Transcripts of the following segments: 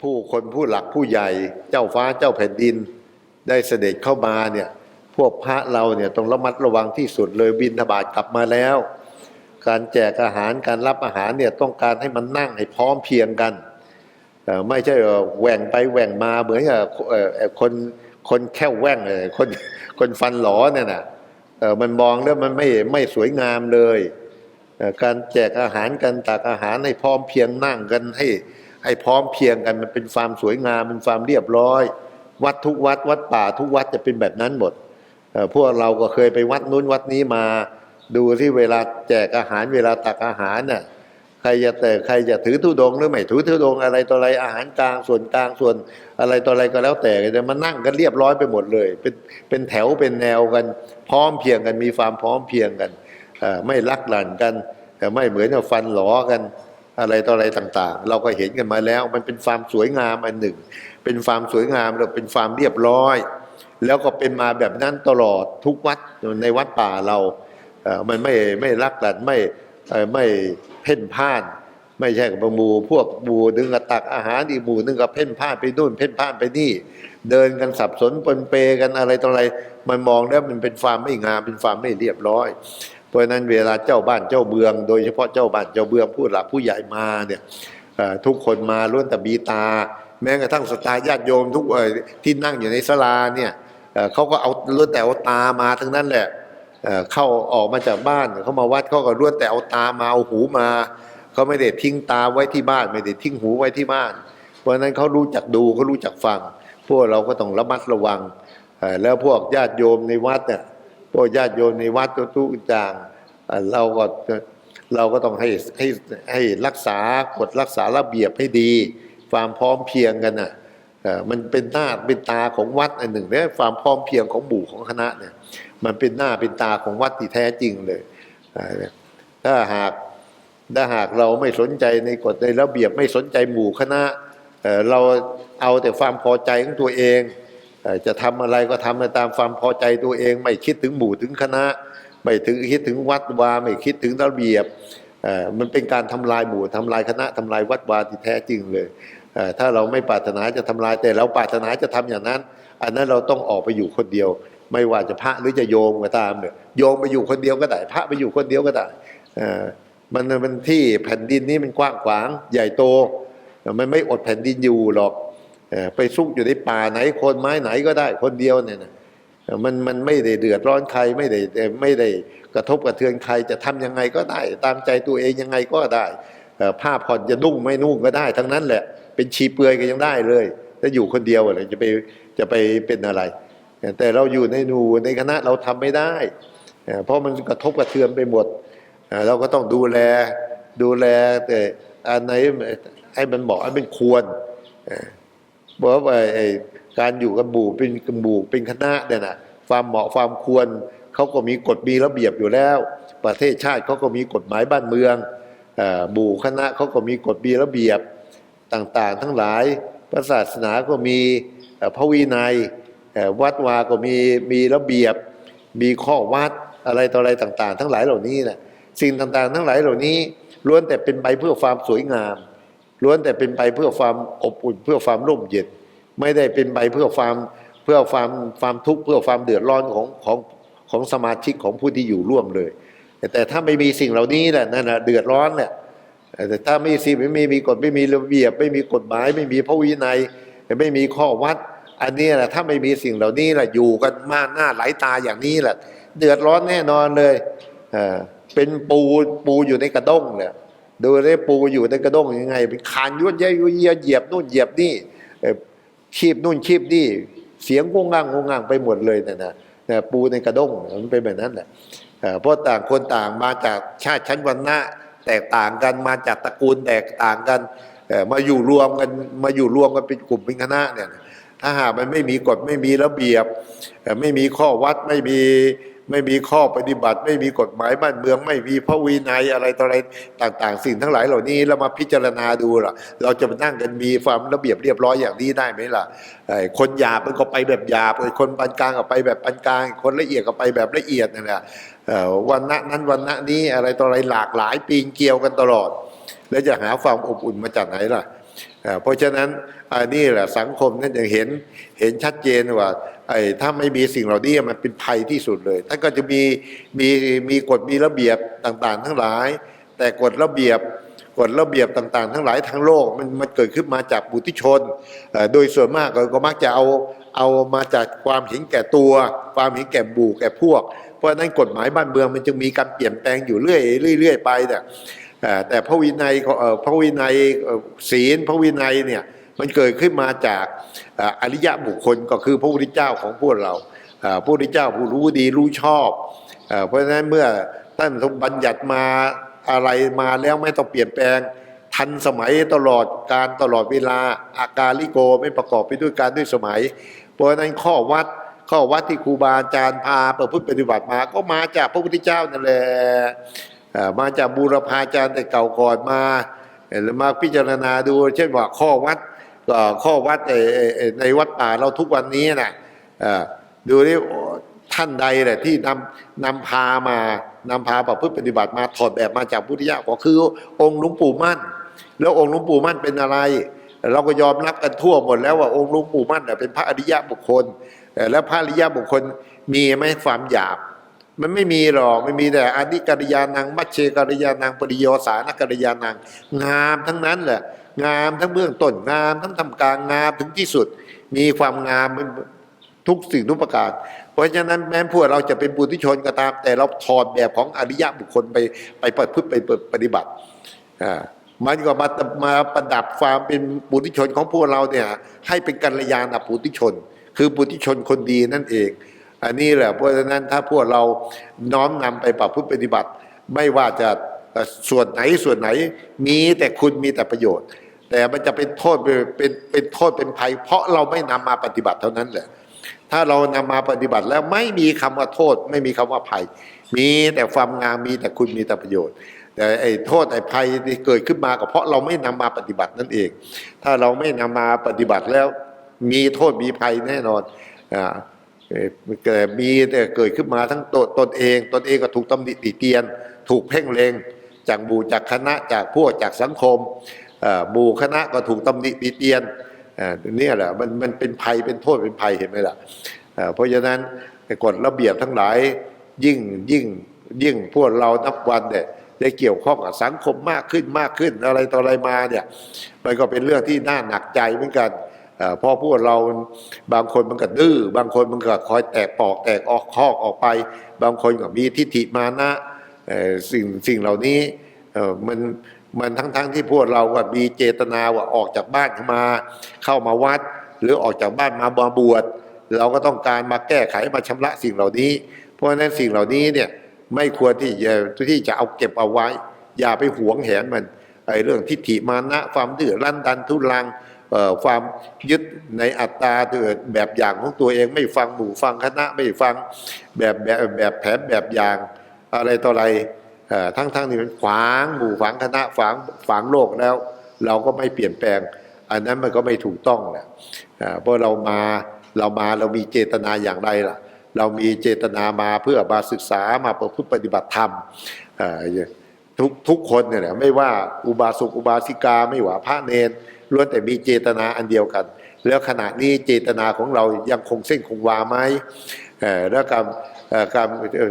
ผู้คนผู้หลักผู้ใหญ่เจ้าฟ้าเจ้าแผ่นดิน ได้เสด็จเข้ามาเนี่ยพวกพระเราเนี่ยต้องระมัดระวังที่สุดเลยบินทบาทกลับมาแล้ว การแจกอาหารการรับอาหารเนี่ยต้องการให้มันนั่งให้พร้อมเพียงกัน ไม่ใช่เอ่อแหว่งไปแหว่งมาเหมือนกับคนคนแค่วแว่งเลยคนคนฟันหลอเนี่ยนะมันมองแล้วมันไม่ไม่สวยงามเลย การแจกอาหารกันตักอาหารให้พร้อมเพียงนั่งกันให้ ให้พร้อมเพียงกันมันเป็นความสวยงามเป็นความเรียบร้อย วัดทุกวัด วัดป่าทุกวัดจะเป็นแบบนั้นหมดพวกเราก็เคยไปวัดนู้นวัดนี้มา ดูที่เวลาแจกอาหารเวลาตักอาหารน่ะใครจะแต่ใครจะถือธุดงหรือไม่ถือธุดงอะไรต่ออะไรอาหารกลางส่วนกลางส่วนอะไรต่ออะไรก็แล้วแต่แต่มานั่งกันเรียบร้อยไปหมดเลย เป็นเป็นแถวเป็นแนวกัน พร้อมเพียงกันมีความพร้อมเพียงกันไม่ลักหลั่นกันแต่ไม่เหมือนกับฟันหลอกัน อะไรต่ออะไรต่างๆ เราก็เห็นกันมาแล้ว มันเป็นความสวยงามอันหนึ่ง เป็นความสวยงามแล้วเป็นความเรียบร้อย แล้วก็เป็นมาแบบนั้นตลอดทุกวัดในวัดป่าเราเอ่อมันไม่ไม่รักหลั่นไม่ไม่เพ่นพ่าน ไม่ใช่กับหมู่พวกหมู่นึงก็ตักอาหารอีกหมู่นึงก็เพ่นพ่านไปนู่นเพ่นพ่านไปนี่ เดินกันสับสนปนเปกันอะไรต่ออะไร มันมองแล้วมันเป็นความไม่งามเป็นความไม่เรียบร้อย เพราะฉะนั้นเวลาเจ้าบ้านเจ้าเมือง โดยเฉพาะเจ้าบ้านเจ้าเมืองผู้หลักผู้ใหญ่มาเนี่ยทุกคนมาล้วนแต่มีตา แม้กระทั่งสตาญาติโยมทุกที่นั่งอยู่ในศาลาเนี่ยเเขาก็เอาล้วนแต่เอาตามาทั้งนั้นแหละเเข้าออกมาจากบ้านเขามาวัดเขาก็ล้วนแต่เอาตามาเอาหูมาเขาไม่ได้ทิ้งตาไว้ที่บ้าน ไม่ได้ทิ้งหูไว้ที่บ้าน เพราะฉะนั้นเขารู้จักดูเขารู้จักฟัง พวกเราก็ต้องระมัดระวังแล้วพวกญาติโยมในวัดเนี่ย พวกญาติโยมในวัดก็ทุกอย่างเราก็เราก็ต้องให้ให้ให้รักษากฎรักษาระเบียบให้ดี ความพร้อมเพียงกันน่ะมันเป็นหน้าเป็นตาของวัดอันหนึ่งเนี่ยความพร้อมเพียงของหมู่ของคณะเนี่ยมันเป็นหน้าเป็นตาของวัดที่แท้จริงเลยถ้าหากถ้าหากเราไม่สนใจในกฎในระเบียบไม่สนใจหมู่คณะเราเอาแต่ความพอใจของตัวเอง จะทำอะไรก็ทำไปตามความพอใจตัวเอง ไม่คิดถึงหมู่ถึงคณะ ไม่ถึงคิดถึงวัดวาไม่คิดถึงระเบียบมันเป็นการทำลายหมู่ทำลายคณะทำลายวัดวาที่แท้จริงเลยถ้าเราไม่ปรารถนาจะทำลายแต่เราปรารถนาจะทำอย่างนั้น อันนั้นเราต้องออกไปอยู่คนเดียว ไม่ว่าจะพระหรือจะโยมก็ตามเนี่ยโยมไปอยู่คนเดียวก็ได้ พระไปอยู่คนเดียวก็ได้มันมันที่แผ่นดินนี้มันกว้างขวางใหญ่โตมันไม่อดแผ่นดินอยู่หรอก ไปซุกอยู่ในป่าไหนคนไม้ไหนก็ได้คนเดียวเนี่ยนะมันมันไม่ได้เดือดร้อนใครไม่ได้ไม่ได้กระทบกระเทือนใครจะทำยังไงก็ได้ ตามใจตัวเองยังไงก็ได้ผ้าผ่อนจะนุ่งไม่นุ่งก็ได้ ทั้งนั้นแหละ เป็นชีเปลือยก็ยังได้เลยถ้าอยู่คนเดียวอะไรจะไปจะไปเป็นอะไร แต่เราอยู่ในหนูในคณะเราทำไม่ได้ เพราะมันกระทบกระเทือนไปหมดเอ่อเราก็ต้องดูแลดูแลแต่อันไหนให้มันเหมาะให้มันควร เอ่อบอกว่าการอยู่กันบู่เป็นกันบู่เป็นคณะเนี่ยนะความเหมาะความควรเขาก็มีกฎมีระเบียบอยู่แล้ว ประเทศชาติเขาก็มีกฎหมายบ้านเมืองเอ่อหมู่คณะเขาก็มีกฎมีระเบียบต่างๆ ทั้งหลายพระศาสนาก็มีพระวินัยวัดวาก็มีมีระเบียบ มีข้อวัดอะไรต่ออะไรต่าง ๆ ทั้งหลายเหล่านี้นะสิ่งต่างๆ ทั้งหลายเหล่านี้ล้วนแต่เป็นไปเพื่อความสวยงาม ล้วนแต่เป็นไปเพื่อความอบอุ่นเพื่อความร่มเย็นไม่ได้เป็นไปเพื่อความเพื่อความความทุกข์เพื่อความเดือดร้อนของของของสมาชิกของผู้ที่อยู่ร่วมเลย แต่ถ้าไม่มีสิ่งเหล่านี้แหละนั่นนะเดือดร้อนแหละแต่ถ้าไม่สิ่งไม่มีกฎไม่มีระเบียบ ไม่มีกฎหมาย ไม่มีพระวินัยไม่มีข้อวัด อันนี้แหละถ้าไม่มีสิ่งเหล่านี้แหละอยู่กันมาหน้าไหลตาอย่างนี้แหละ เดือดร้อนแน่นอนเลยเป็นปูปูอยู่ในกระด้งเนี่ย ดูได้ปูอยู่ในกระด้งยังไงเป็นคานยวดเย้ยยวดเยียเหยียบนู่นเหยียบนี่คีบนู่นคีบนี่ เสียงงงงังงงงังไปหมดเลยนะนะนะปูในกระด้งมันเป็นแบบนั้นแหละเอ่อเพราะต่างคนต่างมาจากชาติชั้นวรรณะแตกต่างกันมาจากตระกูลแตกต่างกันมาอยู่รวมกันมาอยู่รวมกันเป็นกลุ่มเป็นคณะเนี่ยถ้าหากมันไม่มีกฎไม่มีระเบียบ ไม่มีข้อวัดไม่มี ไม่มีข้อปฏิบัติ ไม่มีกฎหมายบ้านเมือง ไม่มีพระวินัยอะไรต่ออะไรต่าง ๆ สิ่งทั้งหลายเหล่านี้เรามาพิจารณาดูล่ะ เราจะมานั่งกันมีความระเบียบเรียบร้อยอย่างนี้ได้ไหมล่ะคนหยาบมันก็ไปแบบหยาบคนปานกลางก็ไปแบบปานกลาง คนละเอียดก็ไปแบบละเอียดนั่นแหละวันณะนั้นวันณะนี้อะไรต่ออะไรหลากหลายปีนเกลียวกันตลอด แล้วจะหาความอบอุ่นมาจากไหนล่ะเพราะฉะนั้นอันนี้แหละสังคมนั่นจะเห็นเห็นชัดเจนว่า ไอ้ถ้าไม่มีสิ่งเหล่านี้มันเป็นภัยที่สุดเลยท่านก็จะมีมีมีกฎมีระเบียบต่างๆ ทั้งหลาย แต่กฎระเบียบกฎระเบียบต่างๆ ทั้งหลายทั้งโลกมันมันเกิดขึ้นมาจากบุติชน โดยส่วนมากก็มักจะเอาเอามาจากความเห็นแก่ตัว ความเห็นแก่บูแก่พวก เพราะนั้นกฎหมายบ้านเมืองมันจึงมีการเปลี่ยนแปลงอยู่เรื่อยๆเรื่อยไปเนี่ยแต่พระวินัยพระวินัยศีลพระวินัยเนี่ย มันเกิดขึ้นมาจากอริยะบุคคลก็คือพระพุทธเจ้าของพวกเราพระพุทธเจ้าผู้รู้ดีรู้ชอบ เพราะฉะนั้นเมื่อท่านทรงบัญญัติมาอะไรมาแล้วไม่ต้องเปลี่ยนแปลงทันสมัยตลอดการตลอดเวลาอาการลิโกไม่ประกอบไปด้วยการด้วยสมัย เพราะฉะนั้นข้อวัดข้อวัดที่ครูบาอาจารย์พาประพฤติปฏิบัติมาก็มาจากพระพุทธเจ้านั่นแหละมาจากบูรพาจารย์แต่เก่าก่อนมาเอ่อแล้วมาพิจารณาดู เช่นว่าข้อวัด ข้อวัดในวัดป่าเราทุกวันนี้นะดูนี่ท่านใดแหละที่นำนำพามานำพาประพฤติปฏิบัติมาถอดแบบมาจากพุทธเจ้าก็คือองค์หลวงปู่มั่น แล้วองค์หลวงปู่มั่นเป็นอะไร เราก็ยอมรับกันทั่วหมดแล้วว่าองค์หลวงปู่มั่นเป็นพระอริยะบุคคล แล้วพระอริยะบุคคลมีไหมความหยาบ มันไม่มีหรอกไม่มีแต่อนิกัลยานังมัชเชกัลยานังปริโยสานกัลยานังงามทั้งนั้นแหละ งามทั้งเบื้องต้นงาม ทั้งทำกลางงามถึงที่สุด มีความงามทุกสิ่งทุกประการ เพราะฉะนั้นแม้พวกเราจะเป็นบุตุชนก็ตาม แต่เราถอดแบบของอริยะบุคคลไปไปประพฤติไปปฏิบัติอ่ามันก็มามาประดับความเป็นปุถุชนของพวกเราเนี่ยให้เป็นกัลยาณปุถุชน คือปุถุชนคนดีนั่นเอง อันนี้แหละเพราะฉะนั้นถ้าพวกเราน้อมนำไปประพฤติปฏิบัติ ไม่ว่าจะส่วนไหนส่วนไหนมีแต่คุณมีแต่ประโยชน์ แต่มันจะเป็นโทษเป็นเป็นโทษเป็นภัย เพราะเราไม่นำมาปฏิบัติเท่านั้นแหละ ถ้าเรานำมาปฏิบัติแล้วไม่มีคำว่าโทษ ไม่มีคำว่าภัย มีแต่ความงามมีแต่คุณมีแต่ประโยชน์ แต่ไอ้โทษไอ้ภัยที่เกิดขึ้นมาก็เพราะเราไม่นำมาปฏิบัตินั่นเอง ถ้าเราไม่นำมาปฏิบัติแล้ว มีโทษมีภัยแน่นอนอ่าเอ่อเกิดมีแต่เกิดขึ้นมาทั้งตนตนเองตนเองก็ถูกตำหนิติเตียน ถูกเพ่งเลงจากหมู่จากคณะจากพวกจากสังคม หมู่คณะก็ถูกตำหนิติเตียนเนี่ยแหละมันมันเป็นภัยเป็นโทษเป็นภัยเห็นไหมล่ะเพราะฉะนั้นกฎระเบียบทั้งหลายยิ่งยิ่งยิ่งพวกเรานับวันเนี่ยได้เกี่ยวข้องกับสังคมมากขึ้นมากขึ้นอะไรต่ออะไรมาเนี่ยมันก็เป็นเรื่องที่น่าหนักใจเหมือนกันเอ่อเพวกเราบางคนมันก็ดื้อบางคนมันก็คอยแตกปอกแตกออกคอกออกไป บางคนก็มีทิฏฐิมานะเอ่อสิ่งสิ่งเหล่านี้มัน มันทั้งทั้งที่พวกเราก็มีเจตนาว่าออกจากบ้านมา เข้ามาวัด หรือออกจากบ้านมาบวชเราก็ต้องการมาแก้ไขมาชำระสิ่งเหล่านี้ เพราะฉะนั้นสิ่งเหล่านี้เนี่ยไม่ควรที่จะที่จะเอาเก็บเอาไว้ อย่าไปหวงแหนมันไอ้เรื่องทิฏฐิมานะความดื้อรั้นดันทุรังความยึดในอัตตาเกิดแบบอย่างของตัวเองไม่ฟังหมู่ฟังคณะไม่ฟังแบบแบบแบบแผนแบบอย่างอะไรต่ออะไร ทั้งทั้งที่มันขวางหมู่ฝังคณะฝังฝังโลกแล้ว เราก็ไม่เปลี่ยนแปลง อันนั้นมันก็ไม่ถูกต้องนะอ่าเพราะเรามาเรามาเรามีเจตนาอย่างไรล่ะ เรามีเจตนามาเพื่อมาศึกษามาประพฤติปฏิบัติธรรมทุกทุกคนเนี่ยแหละไม่ว่าอุบาสกอุบาสิกาไม่ว่าพระเนรล้วนแต่มีเจตนาอันเดียวกัน แล้วขณะนี้เจตนาของเรายังคงเส้นคงวาไหม แล้วการการ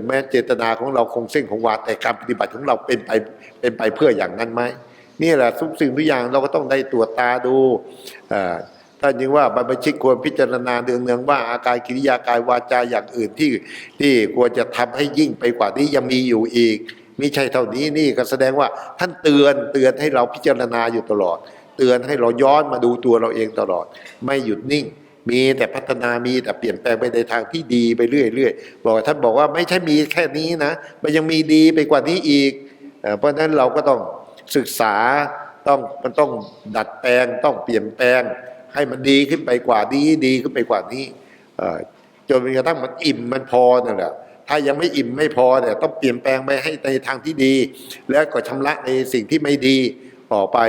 แม้เจตนาของเราคงเส้นคงวาแต่การปฏิบัติของเราเป็นไปเป็นไปเพื่ออย่างนั้นไหมนี่แหละทุกสิ่งทุกอย่างเราก็ต้องได้ตรวจตาดูอ่อท่านยังว่าบรรพชิตควรพิจารณาเนืองๆว่าอาการกิริยากายวาจาอย่างอื่นที่ที่ควรจะทำให้ยิ่งไปกว่านี้ยังมีอยู่อีกมิใช่เท่านี้นี่ก็แสดงว่าท่านเตือนเตือนให้เราพิจารณาอยู่ตลอด เตือนให้เราย้อนมาดูตัวเราเองตลอด ไม่หยุดนิ่ง มีแต่พัฒนามีแต่เปลี่ยนแปลงไปในทางที่ดีไปเรื่อยๆบอกท่านบอกว่าไม่ใช่มีแค่นี้นะ มันยังมีดีไปกว่านี้อีก เพราะฉะนั้นเราก็ต้องศึกษาต้องมันต้องดัดแปลงต้องเปลี่ยนแปลง ให้มันดีขึ้นไปกว่านี้ดีขึ้นไปกว่านี้จนกระทั่งมันอิ่มมันพอนั่นแหละถ้ายังไม่อิ่มไม่พอเนี่ยต้องเปลี่ยนแปลงไปให้ในทางที่ดี แล้วก็ชำระในสิ่งที่ไม่ดีออกไป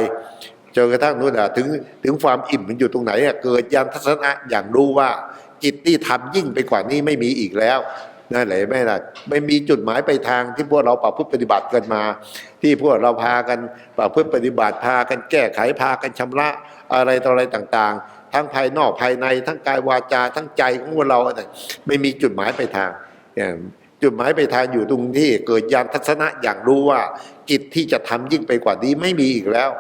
จนกระทั่งนู่นน่ะถึงถึงความอิ่มมันอยู่ตรงไหนอะเกิดยานทัศนะอย่างรู้ว่าจิตที่ทำยิ่งไปกว่านี้ไม่มีอีกแล้วนั่นแหละไม่ล่ะไม่มีจุดหมายไปทางที่พวกเราประพฤติปฏิบัติกันมา ที่พวกเราพากันประพฤติปฏิบัติพากันแก้ไขพากันชำระอะไรต่ออะไรต่างๆ ทั้งภายนอกภายในทั้งกายวาจาทั้งใจของพวกเราเนี่ยไม่มีจุดหมายไปทางเนี่ยจุดหมายไปทางอยู่ตรงที่เกิดยานทัศนะอย่างรู้ว่ากิจที่จะทำยิ่งไปกว่านี้ไม่มีอีกแล้ว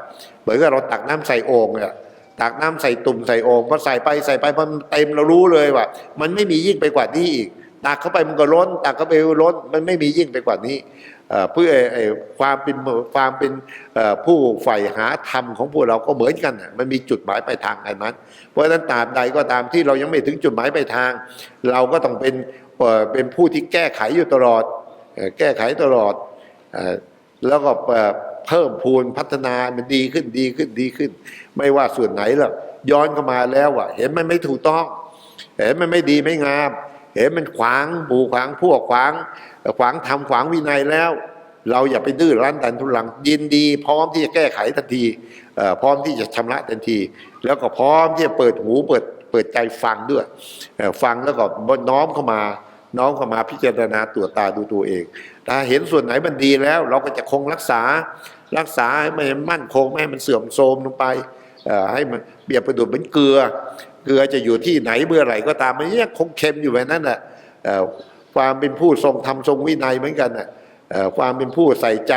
เหมือนกับเราตักน้ำใส่โอ่งเนี่ยตักน้ำใส่ตุ่มใส่โอ่งพอใส่ไปใส่ไปพอมันเต็มเรารู้เลยว่า มันไม่มียิ่งไปกว่านี้อีก ตักเข้าไปมันก็ล้น ตักเข้าไปล้น มันไม่มียิ่งไปกว่านี้เพื่อไอ้ความเป็นความเป็นผู้ใฝ่หาธรรมของพวกเราก็เหมือนกัน มันมีจุดหมายปลายทางอันนั้น เพราะฉะนั้นตาบใดก็ตามที่เรายังไม่ถึงจุดหมายปลายทาง เราก็ต้องเป็นเป็นผู้ที่แก้ไขอยู่ตลอด แก้ไขตลอดแล้วก็ เพิ่มพูนพัฒนามันดีขึ้นดีขึ้นดีขึ้น ไม่ว่าส่วนไหนหรอกย้อนเข้ามาแล้วอะ เห็นมันไม่ถูกต้อง เห็นมันไม่ดีไม่งาม เห็นมันขวางหมู่ขวางพวกขวาง ขวางทำขวางวินัยแล้ว เราอย่าไปดื้อรั้นดันทุลัง ยินดี พร้อมที่จะแก้ไขทันทีพร้อมที่จะชำระทันที แล้วก็พร้อมที่จะเปิดหูเปิดเปิดใจฟังด้วยฟังแล้วก็น้อมเข้ามาน้อมเข้ามาพิจารณาตัวตาดูตัวเองถ้าเห็นส่วนไหนมันดีแล้ว เราก็จะคงรักษา รักษาให้มันมั่นคงไม่ให้มันเสื่อมโทรมลงไปให้มันเปรียบประดุจเหมือนเกลือ เกลือจะอยู่ที่ไหนเมื่อไหร่ก็ตามมันยังคงเค็มอยู่แบบนั้นแหละความเป็นผู้ทรงธรรมทรงวินัยเหมือนกันน่ะความเป็นผู้ใส่ใจ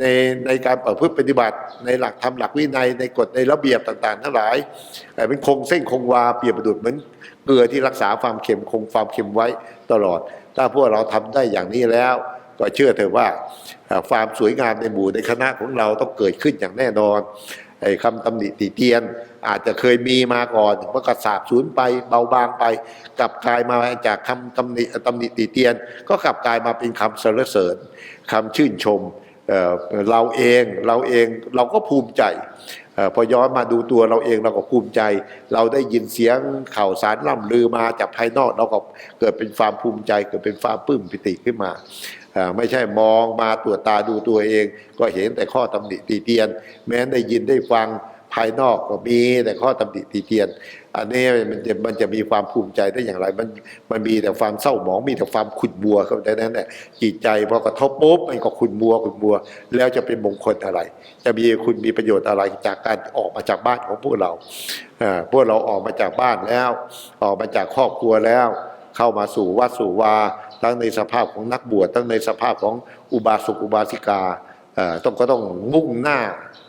ในในการประพฤติปฏิบัติ ในหลักธรรมหลักวินัยในกฎในระเบียบต่างๆ ทั้งหลายเป็นคงเส้นคงวาเปรียบประดุจเหมือนเกลือที่รักษาความเค็มคงความเค็มไว้ตลอด ถ้าพวกเราทำได้อย่างนี้แล้ว ก็เชื่อเถอะว่าความสวยงามในหมู่ในคณะของเราต้องเกิดขึ้นอย่างแน่นอนไอ้คำตำหนิติเตียน อาจจะเคยมีมาก่อนมันก็สาบสูญไปเบาบางไปกลับกลายมาจากคำตำหนิตำหนิติเตียน ก็กลับกลายมาเป็นคำสรรเสริญคำชื่นชมเเราเองเราเองเราก็ภูมิใจพอย้อนมาดูตัวเราเองเราก็ภูมิใจ เราได้ยินเสียงข่าวสารล่ำลือมาจากภายนอกเราก็เกิดเป็นความภูมิใจ เกิดเป็นความปลื้มปิติขึ้นมา ไม่ใช่มองมาตัวจตาดูตัวเอง ก็เห็นแต่ข้อตำหนิตีเตียน แม้ได้ยินได้ฟังภายนอกก็มีแต่ข้อตำหนิตีเตียน อันนี้มันจะมันจะมีความภูมิใจได้อย่างไร มันมันมีแต่ความเศร้าหมองมีแต่ความขุ่นมัวเข้าใจนั้นแหละจิตใจพอกระทบปุ๊บมันก็ขุ่นมัวขุ่นมัว แล้วจะเป็นมงคลอะไร จะมีคุณมีประโยชน์อะไรจากการออกมาจากบ้านของพวกเราอ่าพวกเราออกมาจากบ้านแล้ว ออกมาจากครอบครัวแล้ว เข้ามาสู่วัดสู่วา ทั้งในสภาพของนักบวชทั้งในสภาพของอุบาสกอุบาสิกาต้องก็ต้องมุ่งหน้า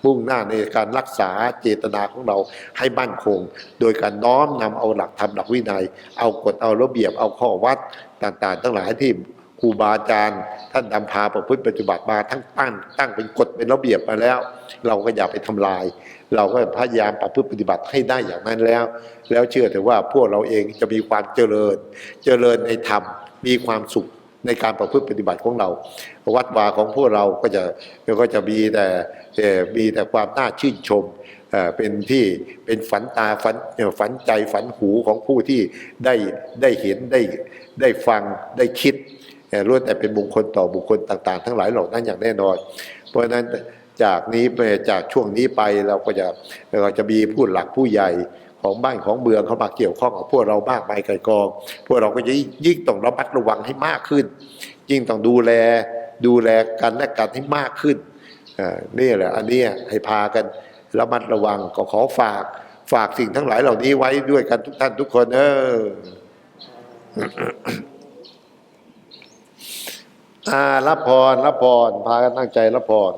มุ่งหน้าในการรักษาเจตนาของเราให้มั่นคง โดยการน้อมนำเอาหลักธรรมหลักวินัย เอากฎเอาระเบียบเอาข้อวัดต่างๆ ทั้งหลายที่ครูบาอาจารย์ ท่านนำพาประพฤติปฏิบัติมาทั้งตั้งตั้งเป็นกฎเป็นระเบียบมาแล้ว เราก็อย่าไปทำลาย เราก็พยายามประพฤติปฏิบัติให้ได้อย่างนั้นแล้ว แล้วเชื่อเถอะว่าพวกเราเองจะมีความเจริญเจริญในธรรม มีความสุขในการประพฤติปฏิบัติของเรา วัดวาของพวกเราก็จะก็จะมีแต่เออมีแต่ความน่าชื่นชมเอ่อเป็นที่เป็นฝันตาฝันฝันใจฝันหูของผู้ที่ได้ได้เห็นได้ได้ฟังได้คิดล้วนแต่เป็นมงคลต่อบุคคลต่างๆ ทั้งหลายเหล่านั้นอย่างแน่นอน เพราะฉะนั้นจากนี้ไปจากช่วงนี้ไปเราก็จะเราจะมีผู้หลักผู้ใหญ่ ของบ้านของเมืองเข้ามาเกี่ยวข้องกับพวกเรามากมายไกลกอง พวกเราก็จะยิ่งต้องระมัดระวังให้มากขึ้น ยิ่งต้องดูแลดูแลกันและกันให้มากขึ้นนี่แหละอันนี้ให้พากันระมัดระวังก็ขอฝากฝากสิ่งทั้งหลายเหล่านี้ไว้ด้วยกันทุกท่านทุกคนเอออารับพรรับพรพากันตั้งใจรับพร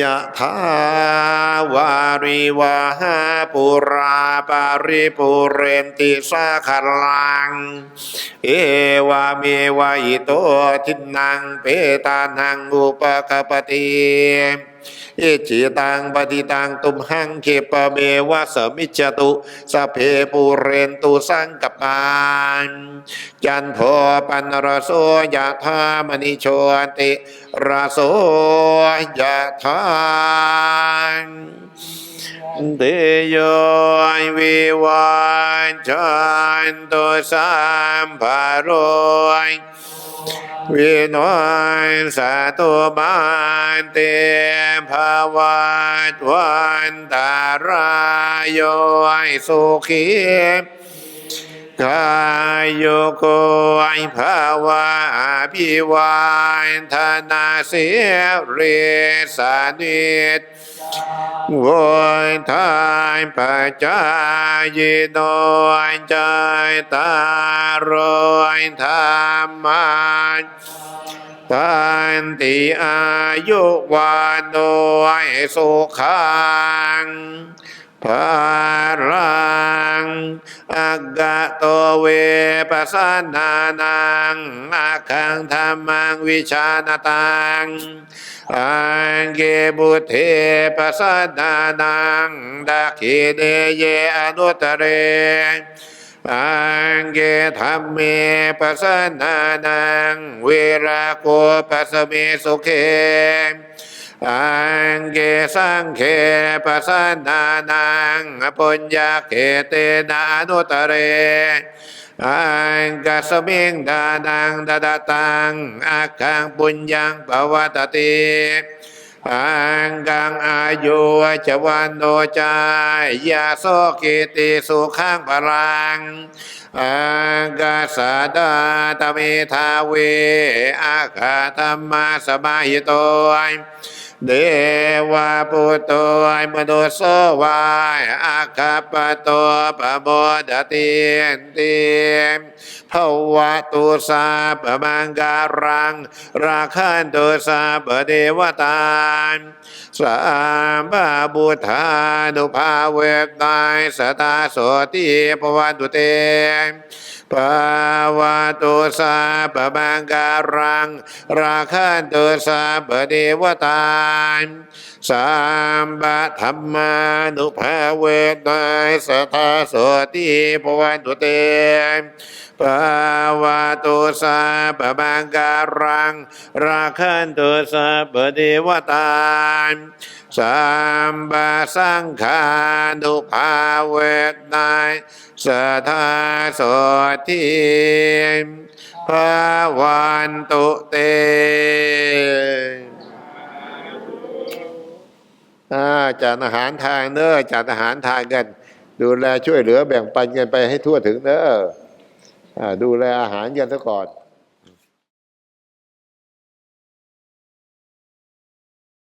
ยะถาวาริวาหาปุราปาริปุเรนติสาคลัง เอวาเมวายโตทินังเปตานังอุปกปติ เอจิตังปฏิตังตุมหังเคปเมวะสมิจตุสเพปุเรนตุสังกปานจันโทปันรโสยะธามณิโชติรโสยะธาเตโยวิวันจันตุสัมภโรย วินนสาตุมันเตภวัตวันตารายโยสุขี กายโยโกไอภาวะอภิวันธนาเสียเรสานิตโวยทายปัจจายโดยใจตารอยธรรมันตันติอายุวันโดยสุขังพลั งอักกะโตเวปัสสนานังอาคังธรรมังวิชานตังอังเกบุเทปัสสนานังดักขิเดเยอนุตเรอังเกธรรมเมปัสสนานังเวราโกปัสสเมสุเข อังเกสังเขปสสนานังปุญญาเขเตนะอนุตเรอังกัสมิงดานังดาดาตังอาคังปุญญังปวัตติอังกังอายุวัจวันโนจายาโสกิติสุขังพลังอังกัสดาตเมทาเวอาคาธรรมาสมาหิโต เดวะปุตโตยมนุสวายอาคาปโตปโมดตินติภวะตุสาปะมังการัง ราคันตุสาปเดวตานสามบาบุธานุภาเวทนายสตาโสติปวันตุเตปาวาตุสาปะมังการัง ราคันตุสาปะเดวตา สามบะธรรมานุภาเวทนายสทาโสติปวันตุเตปาวาตุสาปะมังการัง ราคันตุสาปะเดวตาสามบะสังขานุภาเวทนายสทาโสติภาวันตุเต จัดอาหารทานเนอะจัดอาหารทานกัน ดูแลช่วยเหลือแบ่งปันกันไปให้ทั่วถึงเนอะอ่าดูแลอาหารกันซะก่อน